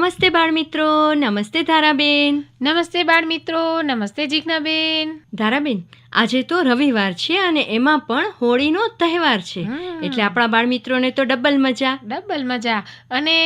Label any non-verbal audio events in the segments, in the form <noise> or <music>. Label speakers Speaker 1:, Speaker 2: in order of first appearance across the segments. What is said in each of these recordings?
Speaker 1: નમસ્તે બાળમિત્રો નમસ્તે ધારાબેન.
Speaker 2: નમસ્તે બાળ મિત્રો નમસ્તે જીજ્ઞાબેન.
Speaker 1: ધારાબેન આજે તો રવિવાર છે અને એમાં પણ હોળીનો તહેવાર છે. એટલે આપણા બાળમિત્રોને તો ડબલ મજા.
Speaker 2: ડબલ મજા. અને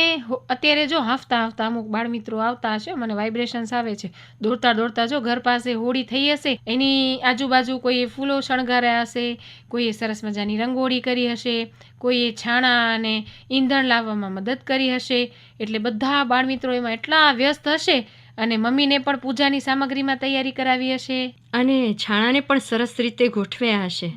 Speaker 2: અત્યારે જો હાફતા હાફતા અમુક બાળ મિત્રો આવતા હશે મને વાઇબ્રેશન્સ આવે છે. દોડતા દોડતા જો ઘર પાસે હોળી થઈ હશે એની આજુબાજુ કોઈએ ફૂલો શણગાર્યા હશે કોઈએ સરસ મજાની રંગોળી કરી હશે કોઈએ છાણા અને ઈંધણ લાવવામાં મદદ કરી હશે એટલે બધા બાળ મિત્રો એમાં એટલા વ્યસ્ત હશે અને મમ્મીને પણ પૂજાની સામગ્રીમાં તૈયારી કરાવી હશે?
Speaker 1: અને છાણાને પણ સરસ રીતે ગોઠવ્યા હશે.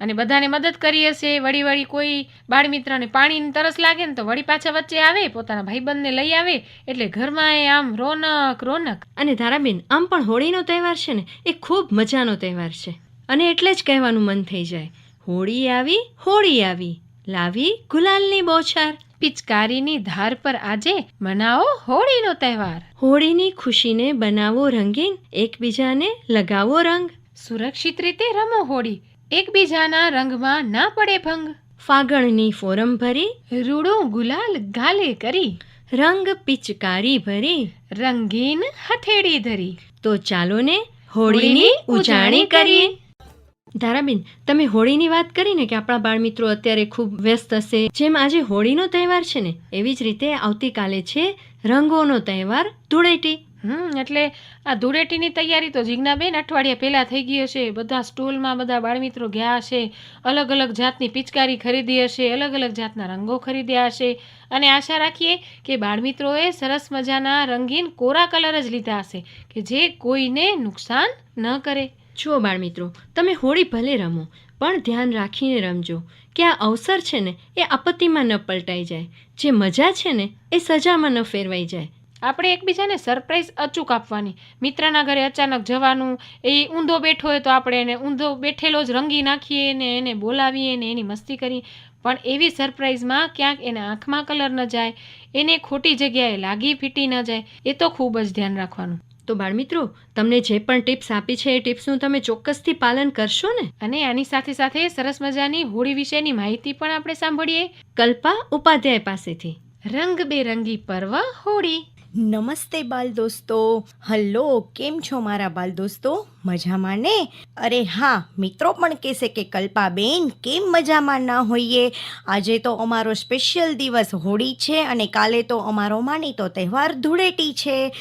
Speaker 2: અને બધાને મદદ કરી હશે? વળી વળી કોઈ બાળમિત્રને પાણીની તરસ લાગે ને તો વળી પાછા વચ્ચે આવે પોતાના ભાઈબંધને લઈ આવે એટલે ઘરમાં એ આમ રોનક રોનક.
Speaker 1: અને ધારાબેન આમ પણ હોળીનો તહેવાર છે ને એ ખૂબ મજાનો તહેવાર છે. અને એટલે જ કહેવાનું મન થઈ જાય. હોળી આવી હોળી આવી. લાવી ગુલાલની બોછાર.
Speaker 2: પિચકારીની ધાર પર આજે મનાવો હોળીનો તહેવાર.
Speaker 1: હોળીની ખુશીને બનાવો રંગીન એકબીજાને લગાવો રંગ.
Speaker 2: સુરક્ષિત રીતે રમો હોળી એકબીજાના રંગમાં ના પડે ભંગ.
Speaker 1: ફાગણની ફોરમ ભરી
Speaker 2: રૂડું ગુલાલ ગાલે કરી.
Speaker 1: રંગ પિચકારી ભરી.
Speaker 2: રંગીન હથેળી ધરી.
Speaker 1: તો ચાલો ને હોળીની ઉજાણી કરીએ. ધારાબેન, તમે હોળીની વાત કરીને કે આપણા બાળમિત્રો અત્યારે ખૂબ વ્યસ્ત હશે. જેમ આજે હોળીનો તહેવાર છે ને, એવી જ રીતે આવતીકાલે છે રંગોનો તહેવાર, ધૂળેટી.
Speaker 2: હમ, એટલે આ ધૂળેટીની તૈયારી તો જીજ્ઞાબેન અઠવાડિયા પહેલાં થઈ ગઈ હશે. બધા સ્ટોલમાં બધા બાળમિત્રો ગયા હશે. અલગ અલગ જાતની પિચકારી ખરીદી હશે. અલગ અલગ જાતના રંગો ખરીદ્યા હશે. અને આશા રાખીએ કે બાળમિત્રોએ સરસ મજાના રંગીન કોરા કલર જ લીધા હશે કે જે કોઈને નુકસાન ન કરે.
Speaker 1: જુઓ બાળમિત્રો, તમે હોળી ભલે રમો, પણ ધ્યાન રાખીને રમજો કે આ અવસર છે ને, એ આપત્તિમાં ન પલટાઈ જાય. જે મજા છે ને, એ સજામાં ન ફેરવાઈ જાય.
Speaker 2: આપણે એકબીજાને સરપ્રાઈઝ અચૂક આપવાની. મિત્રના ઘરે અચાનક જવાનું, એ ઊંધો બેઠો હોય તો આપણે એને ઊંધો બેઠેલો જ રંગી નાખીએ ને એને બોલાવીએ ને એની મસ્તી કરીએ. પણ એવી સરપ્રાઈઝમાં ક્યાંક એના આંખમાં કલર ન જાય, એને ખોટી જગ્યાએ લાગી ફીટી ન જાય, એ તો ખૂબ જ ધ્યાન રાખવાનું.
Speaker 1: તો બાળમિત્રો તમને જે પણ ટિપ્સ આપી છે એ ટિપ્સનું તમે ચોક્કસથી પાલન કરશો ને?
Speaker 2: અને આની સાથે સાથે સરસ મજાની હોળી વિશેની માહિતી પણ આપણે સાંભળીએ.
Speaker 1: કલ્પા ઉપાધ્યાય પાસેથી.
Speaker 2: રંગબેરંગી પર્વ હોળી.
Speaker 3: નમસ્તે બાલ દોસ્તો હલો, કેમ છો મારા બાલ દોસ્તો મજામાં ને? અરે હા, મિત્રો પણ કહેશે કે કલ્પાબેન, કેમ મજામાં ના હોઈએ? આજે તો અમારો સ્પેશિયલ દિવસ હોળી છે અને કાલે તો અમારો માનીતો તહેવાર ધૂળેટી છે.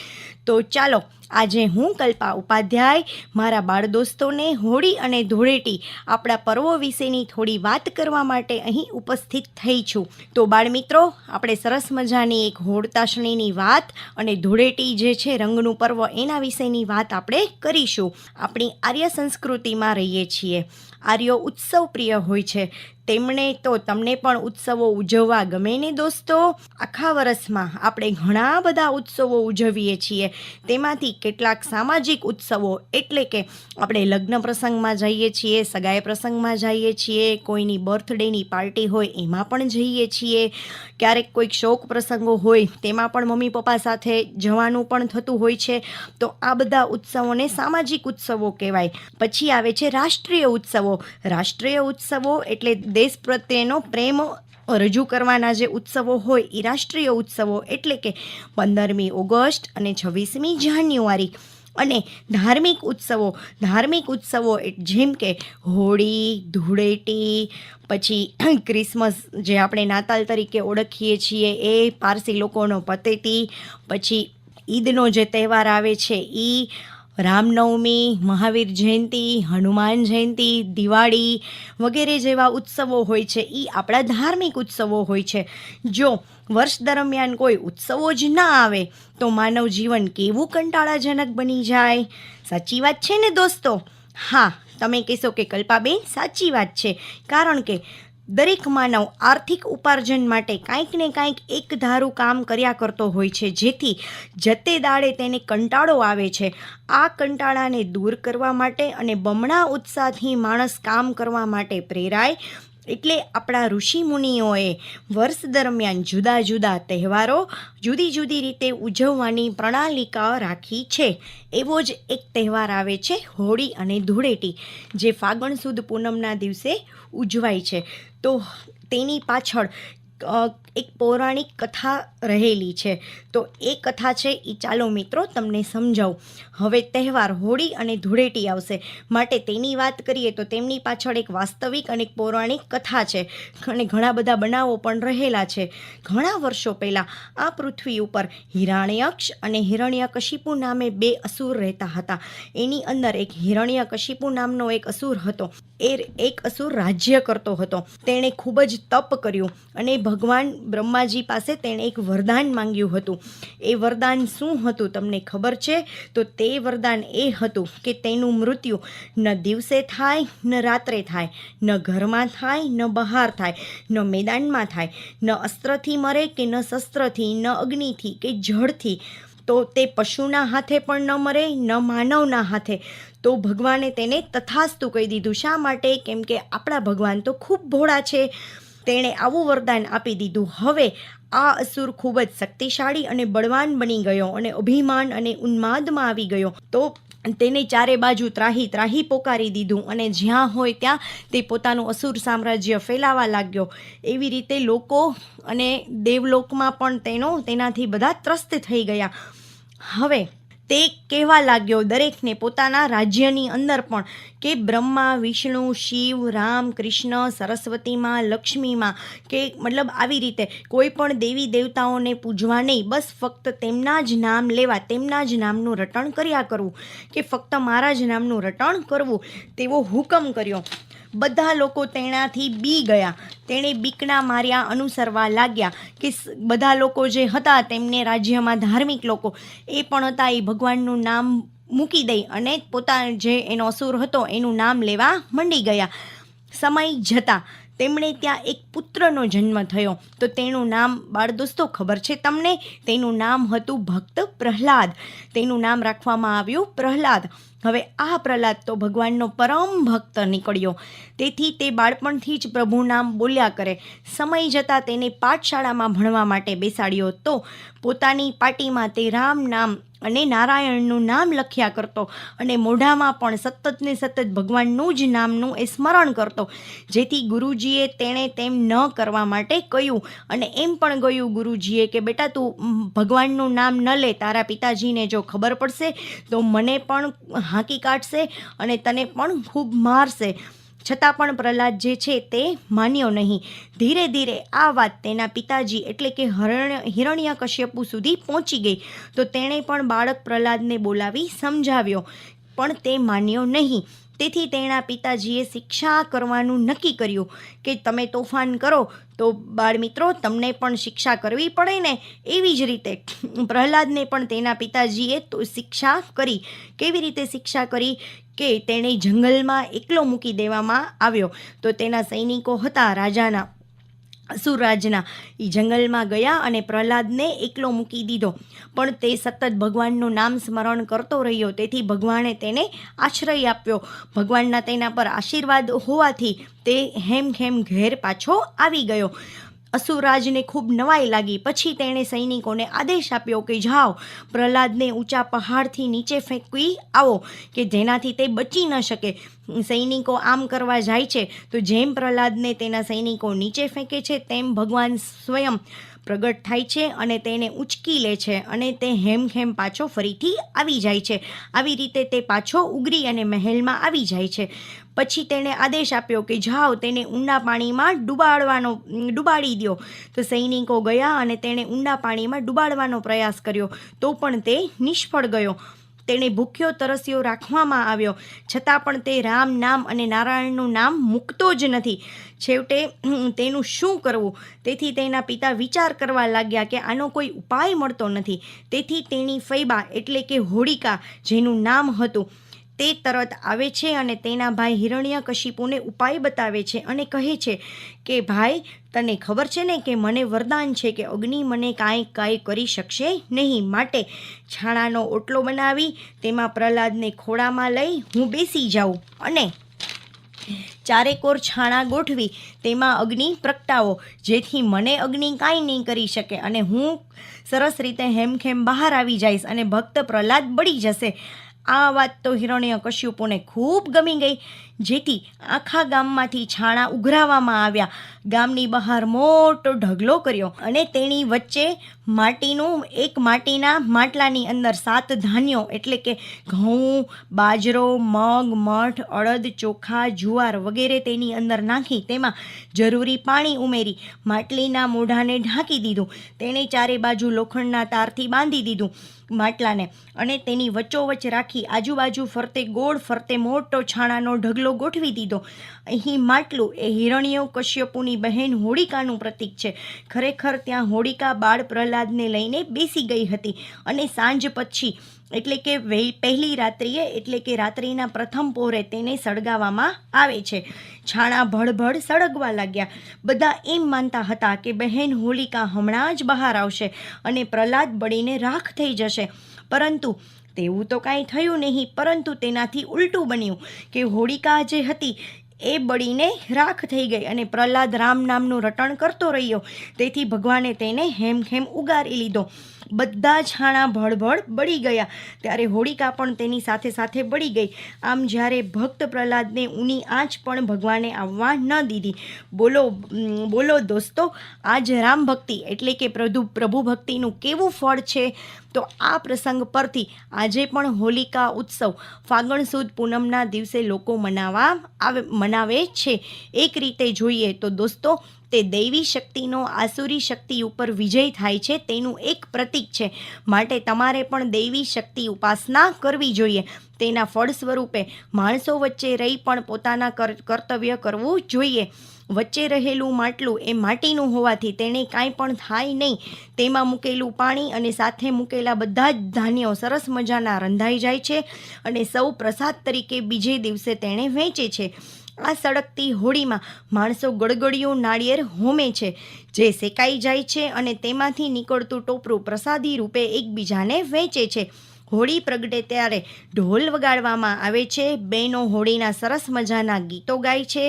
Speaker 3: તો ચાલો આજે હું કલ્પા ઉપાધ્યાય, મારા બાળ દોસ્તોને હોળી અને ધૂળેટી આપણા પર્વો વિશેની થોડી વાત કરવા માટે અહીં ઉપસ્થિત થઈ છું. તો બાળમિત્રો, આપણે સરસ મજાની એક હોળતાશણીની વાત અને ધૂળેટી જે છે રંગનું પર્વ એના વિશેની વાત આપણે કરીશું. આપણી આર્ય સંસ્કૃતિમાં રહીએ છીએ. આર્યો ઉત્સવ પ્રિય હોય છે. તેમણે તો તમને પણ ઉત્સવો ઉજવવા ગમે ને દોસ્તો? આખા વર્ષમાં આપણે ઘણા બધા ઉત્સવો ઉજવીએ છીએ. તેમાંથી કેટલાક સામાજિક ઉત્સવો એટલે કે આપણે લગ્ન પ્રસંગમાં જઈએ છીએ, સગાઈ પ્રસંગમાં જઈએ છીએ, કોઈની બર્થડેની પાર્ટી હોય એમાં પણ જઈએ છીએ. ક્યારેક કોઈક શોક પ્રસંગો હોય તેમાં પણ મમ્મી પપ્પા સાથે જવાનું પણ થતું હોય છે. તો આ બધા ઉત્સવોને સામાજિક ઉત્સવો કહેવાય. પછી આવે છે રાષ્ટ્રીય ઉત્સવો. રાષ્ટ્રીય ઉત્સવો એટલે દેશ પ્રત્યેનો પ્રેમ રજૂ કરવાના જે ઉત્સવો હોય એ રાષ્ટ્રીય ઉત્સવો એટલે કે પંદરમી ઓગસ્ટ અને છવ્વીસમી જાન્યુઆરી. અને ધાર્મિક ઉત્સવો ધાર્મિક ઉત્સવો જેમ કે હોળી, ધૂળેટી, પછી <clears throat> ક્રિસમસ જે આપણે નાતાલ તરીકે ઓળખીએ છીએ એ પારસી લોકોનો પતેતી, પછી ઈદનો જે તહેવાર આવે છે એ રામનવમી, મહાવીર જયંતિ, હનુમાન જયંતિ, દિવાળી વગેરે જેવા ઉત્સવો હોય છે. એ આપણા ધાર્મિક ઉત્સવો હોય છે. જો વર્ષ દરમિયાન કોઈ ઉત્સવો જ ના આવે, તો માનવ જીવન કેવું કંટાળાજનક બની જાય? સાચી વાત છે ને દોસ્તો? હા, તમે કહેશો કે કલ્પાબેન, સાચી વાત છે. કારણ કે દરેક માનવ આર્થિક ઉપાર્જન માટે કાંઈક ને કાંઈક એક ધારું કામ કર્યા કરતો હોય છે, જેથી જતે દાડે તેને કંટાળો આવે છે. આ કંટાળાને દૂર કરવા માટે અને બમણા ઉત્સાહથી માણસ કામ કરવા માટે પ્રેરાય એટલે આપણા ઋષિ મુનિઓએ વર્ષ દરમિયાન જુદા જુદા તહેવારો જુદી જુદી રીતે ઉજવવાની પ્રણાલિકા રાખી છે. એવો જ એક તહેવાર આવે છે હોળી અને ધૂળેટી, જે ફાગણ સુદ પૂનમના દિવસે ઉજવાય છે. તો તેની પાછળ એક પૌરાણિક કથા રહેલી છે. તો એ કથા છે એ ચાલો મિત્રો તમને સમજાવું. હવે તહેવાર હોળી અને ધૂળેટી આવશે. માટે તેની વાત કરીએ તો તેમની પાછળ એક વાસ્તવિક અને એક પૌરાણિક કથા છે. અને ઘણા બધા બનાવો પણ રહેલા છે. ઘણા વર્ષો પહેલાં આ પૃથ્વી ઉપર હિરણ્યક્ષ અને હિરણ્યકશિપુ નામે બે અસુર રહેતા હતા. એની અંદર એક હિરણ્યકશિપુ નામનો એક અસુર હતો. એ એક અસુર રાજ્ય કરતો હતો. તેણે ખૂબ જ તપ કર્યું અને ભગવાન બ્રહ્માજી પાસે તેણે એક વરદાન માંગ્યું હતું. એ વરદાન શું હતું તમને ખબર છે? તો તે વરદાન એ હતું કે તેનું મૃત્યુ ન દિવસે થાય, ન રાત્રે થાય, ન ઘરમાં થાય, ન બહાર થાય, ન મેદાનમાં થાય, ન અસ્ત્રથી મરે કે ન શસ્ત્રથી, ન અગ્નિથી કે જળથી. તો તે પશુના હાથે પણ ન મરે, ન માનવના હાથે. તો ભગવાને તેને તથાસ્તુ કહી દીધું. શા માટે? કેમ કે આપણા ભગવાન તો ખૂબ ભોળા છે. તેણે આવું વરદાન આપી દીધું. હવે આ અસુર ખૂબ જ શક્તિશાળી અને બળવાન બની ગયો અને અભિમાન અને ઉન્માદમાં આવી ગયો. તો તેને ચારે બાજુ ત્રાહી ત્રાહી પોકારી દીધું અને જ્યાં હોય ત્યાં તે પોતાનું અસુર સામ્રાજ્ય ફેલાવા લાગ્યો. એવી રીતે લોકો અને દેવલોકમાં પણ તેનો તેનાથી બધા ત્રસ્ત થઈ ગયા. હવે તે કહેવા લાગ્યો, દરેકને પોતાના રાજ્યની અંદર પણ કે બ્રહ્મા, વિષ્ણુ, શિવ, રામ, કૃષ્ણ, સરસ્વતીમાં, લક્ષ્મીમાં કે મતલબ આવી રીતે કોઈ પણ દેવી દેવતાઓને પૂજવા નહીં, બસ ફક્ત તેમના જ નામ લેવા, તેમના જ નામનું રટણ કર્યા કરવું કે ફક્ત મારા જ નામનું રટણ કરવું તેવો હુકમ કર્યો. બધા લોકો તેનાથી બી ગયા. તેણે બીકણા માર્યા, અનુસરવા લાગ્યા કે બધા લોકો જે હતા તેમને રાજ્યમાં ધાર્મિક લોકો, એ પણ હતા, એ ભગવાનનું નામ મૂકી દઈ અને પોતા જે એનો અસુર હતો એનું નામ લેવા મંડી ગયા. સમય જતાં તેમણે ત્યાં એક પુત્રનો જન્મ થયો. તો તેનું નામ બાળ દોસ્તો ખબર છે તમને? તેનું નામ હતું ભક્ત પ્રહલાદ. તેનું નામ રાખવામાં આવ્યું પ્રહલાદ. હવે આ પ્રહલાદ તો ભગવાનનો પરમ ભક્ત નીકળ્યો. તેથી તે બાળપણથી જ પ્રભુ નામ બોલ્યા કરે. સમય જતાં તેને પાઠશાળામાં ભણવા માટે બેસાડ્યો તો પોતાની પાટીમાં તે રામ નામ અને નારાયણનું નામ લખ્યા કરતો અને મોઢામાં પણ સતત ને સતત ભગવાનનું જ નામનું એ સ્મરણ કરતો, જેથી ગુરુજીએ તેણે તેમ ન કરવા માટે કહ્યું. અને એમ પણ ગયું ગુરુજીએ કે, બેટા, તું ભગવાનનું નામ ન લે, તારા પિતાજીને જો ખબર પડશે, તો મને પણ હાંકી કાઢશે અને તને પણ ખૂબ મારશે. છતાં પણ પ્રહલાદ જે છે તે માન્યો નહીં. ધીરે ધીરે આ વાત તેના પિતાજી એટલે કે હરણ, હિરણ્ય કશ્યપુ સુધી પહોંચી ગઈ. તો તેણે પણ બાળક પ્રહલાદને બોલાવી સમજાવ્યો, પણ તે માન્યો નહીં. તેથી તેના પિતાજીએ શિક્ષા કરવાનું નક્કી કર્યું કે તમે તોફાન કરો તો બાળમિત્રો તમને પણ શિક્ષા કરવી પડે ને? એવી જ રીતે પ્રહલાદને પણ તેના પિતાજીએ તો શિક્ષા કરી. કેવી રીતે શિક્ષા કરી? કે તેણે જંગલમાં એકલો મૂકી દેવામાં આવ્યો. તો તેના સૈનિકો હતા રાજાના. અસુરરાજના એ જંગલમાં ગયા અને પ્રહલાદને એકલો મૂકી દીધો. પણ તે સતત ભગવાનનું નામ સ્મરણ કરતો રહ્યો. તેથી ભગવાને તેને આશ્રય આપ્યો. ભગવાનના તેના પર આશીર્વાદ હોવાથી તે હેમ હેમખેમ ઘેર પાછો આવી ગયો. અસુરરાજને ખૂબ નવાઈ લાગી. પછી તેણે સૈનિકોને આદેશ આપ્યો કે, જાઓ, પ્રહલાદને ઊંચા પહાડથી નીચે ફેંકવી આવો, કે જેનાથી તે બચી ન શકે. સૈનિકો આમ કરવા જાય છે, તો જેમ પ્રહલાદને તેના સૈનિકો નીચે ફેંકે છે, તેમ ભગવાન સ્વયં પ્રગટ થાય છે અને તેને ઉચકી લે છે અને તે હેમખેમ પાછો ફરીથી આવી જાય છે. આવી રીતે તે પાછો ઉગરી અને મહેલમાં આવી જાય છે. પછી તેણે આદેશ આપ્યો કે જાઓ તેને ઊંડા પાણીમાં ડૂબાડવાનો ડૂબાડી દો તો સૈનિકો ગયા અને તેણે ઊંડા પાણીમાં ડૂબાડવાનો પ્રયાસ કર્યો. તો પણ તે નિષ્ફળ ગયો. તેને ભૂખ્યો તરસ્યો રાખવામાં આવ્યો. છતાં પણ તે રામ નામ અને નારાયણનું નામ મૂકતો જ નથી. છેવટે તેનું શું કરવું? તેથી તેના પિતા વિચાર કરવા લાગ્યા કે આનો કોઈ ઉપાય મળતો નથી. તેથી તેની ફૈબા એટલે કે હોળિકા જેનું નામ હતું. તે તરત આવે છે અને તેના ભાઈ હિરણ્યકશિપુને ઉપાય બતાવે છે અને કહે છે કે, ભાઈ, તને ખબર છે ને કે મને વરદાન છે કે અગ્નિ મને કાંઈ કાંઈ કરી શકશે નહીં. માટે છાણાનો ઓટલો બનાવી, તેમાં પ્રહલાદને ખોળામાં લઈ હું બેસી જાઉં. અને ચારેકોર છાણા ગોઠવી, તેમાં અગ્નિ પ્રગટાવો, જેથી મને અગ્નિ કાંઈ નહીં કરી શકે અને હું સરસ રીતે હેમખેમ બહાર આવી જઈશ અને ભક્ત પ્રહલાદ બળી જશે. આ વાત તો હિરણ્ય કશ્યપુને ખૂબ ગમી ગઈ. જેથી આખા ગામમાંથી છાણા ઉઘરાવવામાં આવ્યા. ગામની બહાર મોટો ઢગલો કર્યો અને તેની વચ્ચે માટીનું, એક માટીના માટલાની અંદર સાત ધાન્યો, એટલે કે ઘઉં, બાજરો, મગ, મઠ, અડદ, ચોખા, જુવાર વગેરે તેની અંદર નાખી તેમાં જરૂરી પાણી ઉમેરી માટલીના મોઢાને ઢાંકી દીધું. તેણે ચારે બાજુ લોખંડના તારથી બાંધી દીધું માટલાને અને તેની વચ્ચોવચ્ચ રાખી આજુબાજુ ફરતે ગોળ, ફરતે મોટો છાણાનો ઢગલો ગોઠવી દીધો. અહીં માટલું, એ હિરણ્યો કશ્યપુની બહેન હોળિકાનું પ્રતીક છે. ખરેખર ત્યાં હોળિકા બાળ પ્રહલાદને લઈને બેસી ગઈ હતી. અને સાંજ પછી, એટલે કે પહેલી રાત્રિએ, એટલે કે રાત્રિના પ્રથમ પહોરે તેને સળગાવવામાં આવે છે. છાણા ભળભળ સળગવા લાગ્યા. બધા એમ માનતા હતા કે બહેન હોલિકા હમણાં જ બહાર આવશે અને પ્રહલાદ બળીને રાખ થઈ જશે. પરંતુ તેવું તો કાંઈ થયું નહીં, પરંતુ તેનાથી ઉલટું બન્યું કે હોળિકા જે હતી એ બળીને રાખ થઈ ગઈ અને પ્રહલાદ રામ નામનું રટણ કરતો રહ્યો. તેથી ભગવાને તેને હેમ ખેમ ઉગારી લીધો. બધા છાણા ભળભળ બળી ગયા. ત્યારે હોળિકા પણ તેની સાથે સાથે બળી ગઈ. આમ જ્યારે ભક્ત પ્રહલાદને ઊની આંચ પણ ભગવાને આવવા ન દીધી. બોલો બોલો દોસ્તો, આજ રામ ભક્તિ એટલે કે પ્રભુ પ્રભુ ભક્તિનું કેવું ફળ છે? તો આ પ્રસંગ પરથી આજે પણ હોલિકા ઉત્સવ ફાગણ સુદ પૂનમના દિવસે લોકો મનાવા આવે, મનાવે છે. એક રીતે જોઈએ તો દોસ્તો, તે દૈવી શક્તિનો આસુરી શક્તિ ઉપર વિજય થાય છે તેનું એક પ્રતીક છે. માટે તમારે પણ દૈવી શક્તિ ઉપાસના કરવી જોઈએ. તેના ફળ સ્વરૂપે માણસો વચ્ચે રહી પણ પોતાના કર, કર્તવ્ય કરવું જોઈએ. વચ્ચે રહેલું માટલું એ માટીનું હોવાથી તેને કાંઈ પણ થાય નહીં. તેમાં મૂકેલું પાણી અને સાથે મૂકેલા બધા જ ધાન્યો સરસ મજાના રંધાઈ જાય છે અને સૌ પ્રસાદ તરીકે બીજે દિવસે તેણે વેચે છે. આ સળગતી હોળીમાં માણસો ગળગળિયું નાળિયેર હોમે છે, જે શેકાઈ જાય છે અને તેમાંથી નીકળતું ટોપરું પ્રસાદી રૂપે એકબીજાને વેચે છે. હોળી પ્રગટે ત્યારે ઢોલ વગાડવામાં આવે છે. બહેનો હોળીના સરસ મજાના ગીતો ગાય છે.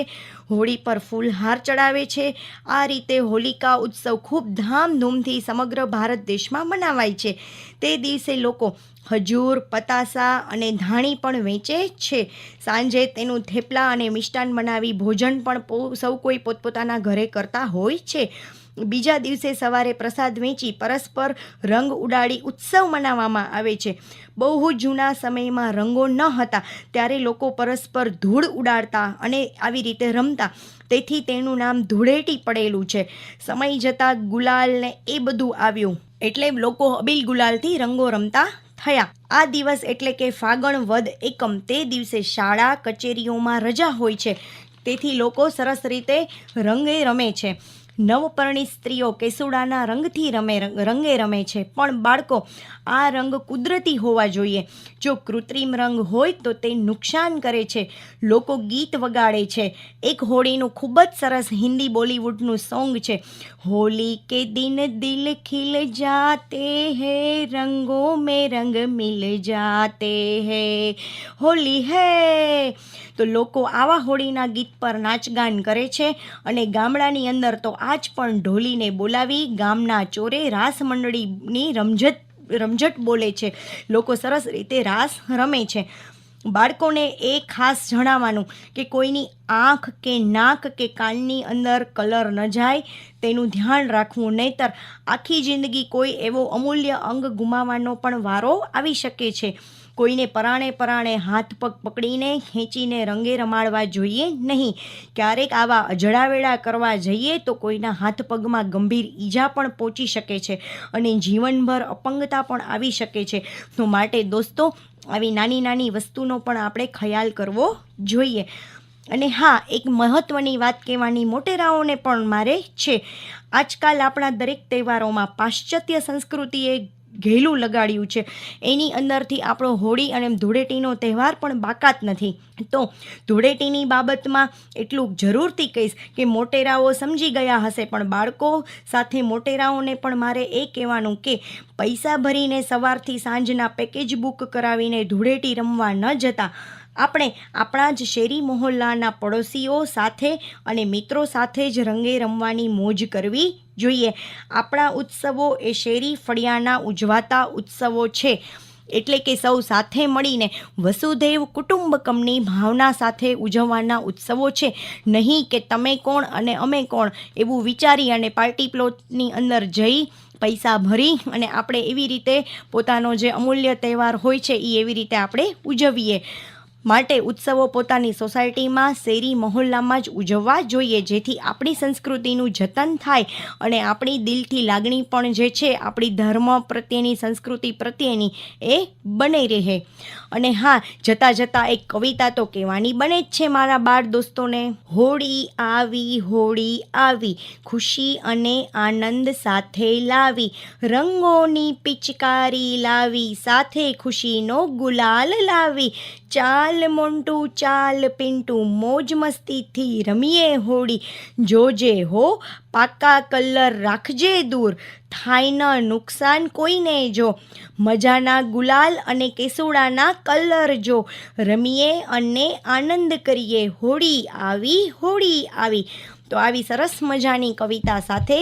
Speaker 3: હોળી પર ફૂલહાર ચડાવે છે. આ રીતે હોલિકા ઉત્સવ ખૂબ ધામધૂમથી સમગ્ર ભારત દેશમાં મનાવાય છે. તે દિવસે લોકો હજૂર પતાસા અને ધાણી પણ વેચે છે. સાંજે તેનું થેપલા અને મિષ્ટાન બનાવી ભોજન પણ સૌ કોઈ પોતપોતાના ઘરે કરતા હોય છે. બીજા દિવસે સવારે પ્રસાદ વેચી પરસ્પર રંગ ઉડાડી ઉત્સવ મનાવવામાં આવે છે. બહુ જૂના સમયમાં રંગો ન હતા, ત્યારે લોકો પરસ્પર ધૂળ ઉડાડતા અને આવી રીતે રમતા. તેથી તેનું નામ ધૂળેટી પડેલું છે. સમય જતાં ગુલાલ ને એ બધું આવ્યું. એટલે લોકો અબીલ ગુલાલથી રંગો રમતા થયા. આ દિવસ એટલે કે ફાગણ વદ એકમ, તે દિવસે શાળા કચેરીઓમાં રજા હોય છે. તેથી લોકો સરસ રીતે રંગે રમે છે. નવપરણિત સ્ત્રીઓ કેસુડાના રંગથી રમે, રંગે રમે છે. પણ બાળકો, આ રંગ કુદરતી હોવા જોઈએ. જો કૃત્રિમ રંગ હોય તો તે નુકસાન કરે છે. લોકો ગીત વગાડે છે. એક હોળીનું ખૂબ જ સરસ હિન્દી બોલિવૂડનું સોંગ છે. હોલી કે દિન દિલ ખિલ જાતે હૈ, રંગો મેં રંગ મિલ જાતે હૈ હોલી હૈ. તો લોકો આવા હોળીના ગીત પર નાચગાન કરે છે અને ગામડાની અંદર તો આજ પણ ઢોલીને બોલાવી ગામના ચોરે રાસ મંડળીની રમઝટ રમઝટ બોલે છે. લોકો સરસ રીતે રાસ રમે છે. બાળકોને એ ખાસ જણાવવાનું કે કોઈની આંખ કે નાક કે કાનની અંદર કલર ન જાય તેનું ધ્યાન રાખવું. નહીતર આખી જિંદગી કોઈ એવો અમૂલ્ય અંગ ગુમાવવાનો પણ વારો આવી શકે છે. કોઈને પરાણે પરાણે હાથ પગ પકડીને ખેંચીને રંગે રમાડવા જોઈએ નહીં. ક્યારેક આવા અજડાવેડા કરવા જઈએ તો કોઈના હાથ પગમાં ગંભીર ઈજા પણ પહોંચી શકે છે અને જીવનભર અપંગતા પણ આવી શકે છે. તો માટે દોસ્તો, આવી નાની નાની વસ્તુનો પણ આપણે ખ્યાલ કરવો જોઈએ. અને હા, એક મહત્ત્વની વાત કહેવાની મોટેરાઓને પણ મારે છે. આજકાલ આપણા દરેક તહેવારોમાં પાશ્ચાત્ય સંસ્કૃતિએ ઘેલું લગાડ્યું છે. એની અંદરથી આપણો હોળી અને ધૂળેટીનો તહેવાર પણ બાકાત નથી. તો ધૂળેટીની બાબતમાં એટલું જરૂરથી કહીશ કે મોટેરાઓ સમજી ગયા હશે, પણ બાળકો સાથે મોટેરાઓને પણ મારે એ કહેવાનું કે પૈસા ભરીને સવારથી સાંજના પેકેજ બુક કરાવીને ધૂળેટી રમવા ન જતા. આપણે આપણા જ શેરી મહોલ્લાના પડોશીઓ સાથે અને મિત્રો સાથે જ રંગે રમવાની મોજ કરવી જોઈએ. આપણા ઉત્સવો એ શેરી ફળિયાના ઉજવાતા ઉત્સવો છે. એટલે કે સૌ સાથે મળીને વસુધૈવ કુટુંબકમની ભાવના સાથે ઉજવવાના ઉત્સવો છે. નહીં કે તમે કોણ અને અમે કોણ એવું વિચારી અને પાર્ટી પ્લોટની અંદર જઈ પૈસા ભરી અને આપણે એવી રીતે પોતાનો જે અમૂલ્ય તહેવાર હોય છે એ એવી રીતે આપણે ઉજવીએ. માટે ઉત્સવો પોતાની સોસાયટીમાં, શેરી મહોલ્લામાં જ ઉજવવા જોઈએ, જેથી આપણી સંસ્કૃતિનું જતન થાય અને આપણી દિલથી લાગણી પણ જે છે, આપણી ધર્મ પ્રત્યેની, સંસ્કૃતિ પ્રત્યેની એ બની રહે. અને હા, જતાં જતાં એક કવિતા તો કહેવાની બને જ છે મારા બાળ દોસ્તોને. હોળી આવી હોળી આવી, ખુશી અને આનંદ સાથે લાવી, રંગોની પિચકારી લાવી, સાથે ખુશીનો ગુલાલ લાવી, ચાલ મોન્ટુ ચાલ પિન્ટુ મોજ મસ્તીથી રમીએ હોળી. જોજે હો પાકા કલર રાખજે દૂર. થાય ન નુકસાન કોઈને જો? મજાના ગુલાલ અને કેસુડાના કલર જો? રમીએ અને આનંદ કરીએ. હોળી આવી હોળી આવી. તો આવી સરસ મજાની કવિતા સાથે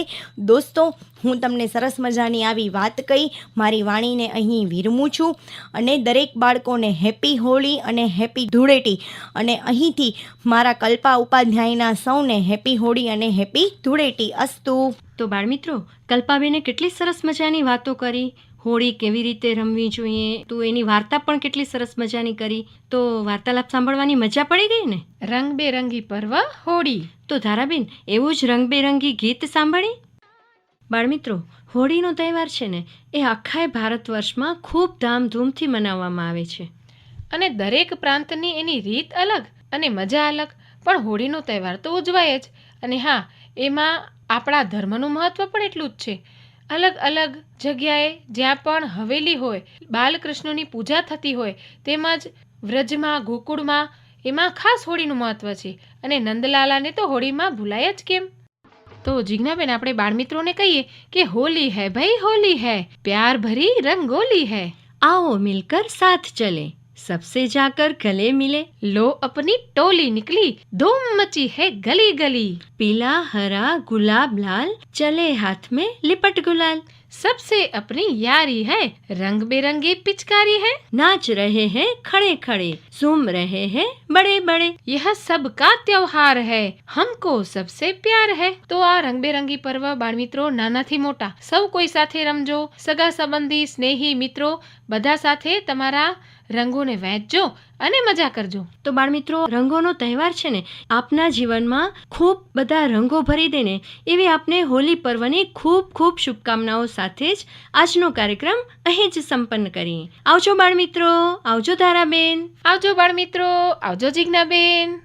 Speaker 3: દોસ્તો, હું તમને સરસ મજાની આવી વાત કહી, મારી વાણીને અહીં વિરમું છું અને દરેક બાળકોને હેપી હોળી અને હેપી ધૂળેટી અને અહીંથી મારા કલ્પા ઉપાધ્યાયના સૌને હેપી હોળી અને હેપી ધૂળેટી. અસ્તુ.
Speaker 1: તો બાળમિત્રો, કલ્પાબેને કેટલી સરસ મજાની વાતો કરી. હોળી કેવી રીતે રમવી જોઈએ? તો એની વાર્તા પણ કેટલી સરસ મજાની કરી. તો વાર્તાલાપ સાંભળવાની મજા પડી ગઈ ને?
Speaker 2: રંગબેરંગી પર્વ હોળી.
Speaker 1: તો ધારાબેન એવું જ રંગબેરંગી ગીત સાંભળી? બાળમિત્રો હોળીનો તહેવાર છે ને એ આખા ભારત વર્ષમાં ખૂબ ધામધૂમથી મનાવવામાં આવે છે.
Speaker 2: અને દરેક પ્રાંતની એની રીત અલગ અને મજા અલગ. પણ હોળીનો તહેવાર તો ઉજવાય જ. અને હા એમાં આપણા ધર્મનું મહત્ત્વ પણ એટલું જ છે. અલગ અલગ જગ્યાએ જ્યાં પણ હવેલી હોય, બાલકૃષ્ણની પૂજા થતી હોય, તેમજ વ્રજમાં, ગોકુળમાં, એમાં ખાસ હોળીનું મહત્ત્વ છે. અને નંદલાલાને તો હોળીમાં ભૂલાય જ કેમ? તો જિજ્ઞાબેન, આપણે બાળમિત્રોને કહીએ કે હોલી હૈ ભાઈ, હોલી હૈ, પ્યાર ભરી રંગોલી હૈ.
Speaker 1: આવો મિલકર સાથ ચલે. सबसे जाकर गले मिले
Speaker 2: लो अपनी टोली निकली धूम मची है गली गली
Speaker 1: पीला हरा गुलाब लाल चले हाथ में लिपट गुलाल
Speaker 2: सबसे अपनी यारी है रंग बेरंगी पिचकारी है
Speaker 1: नाच रहे हैं खड़े खड़े झूम रहे हैं बड़े बड़े
Speaker 2: यह सबका त्योहार है हमको सबसे प्यार है તો આ રંગબેરંગી પર્વ બાળમિત્રો નાનાથી મોટા સૌ કોઈ સાથે રમજો સગા સંબંધી સ્નેહી મિત્રો બધા સાથે તમારા રંગોને વહેંચજો અને મજા કરજો.
Speaker 1: તો બાળમિત્રો રંગોનો તહેવાર છે ને આપના જીવનમાં ખૂબ બધા રંગો ભરી દે ને એવી આપને હોલી પર્વની ખૂબ ખૂબ શુભકામનાઓ સાથે જ આજનો કાર્યક્રમ અહીં જ સંપન્ન કરીએ આવજો બાળમિત્રો આવજો ધારાબેન.
Speaker 2: આવજો બાળમિત્રો આવજો જીજ્ઞાબેન.